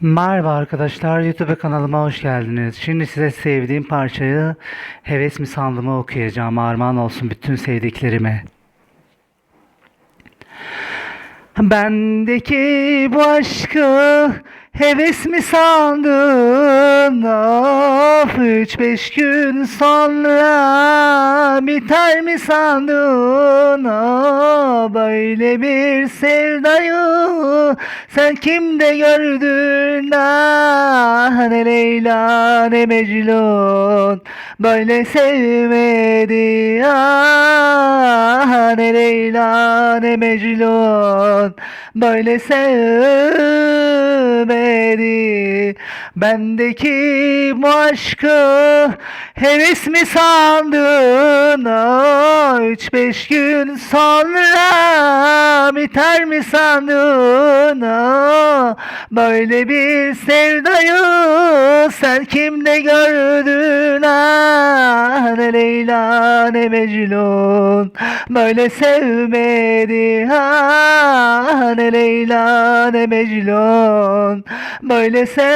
Merhaba arkadaşlar, YouTube kanalıma hoş geldiniz. Şimdi size sevdiğim parçayı Heves mi sandığımı okuyacağım. Armağan olsun bütün sevdiklerime. Bendeki bu aşkı heves mi sandın? Of üç beş gün sonra biter mi sandın? Oh, böyle bir sevdayı sen kimde gördün? Ah ne Leyla ne Mecnun böyle sevmedi. Ah ne Leyla ne Mecnun böyle sevmedi. Bendeki bu aşkı heves mi sandın? Üç beş gün sonra biter mi sandın? Böyle bir sevdayı sen kimde gördün? Ah, ne Leyla ne Mecnun böyle sevmedi. Ah, ne Leyla ne Mecnun böyle sevmedi.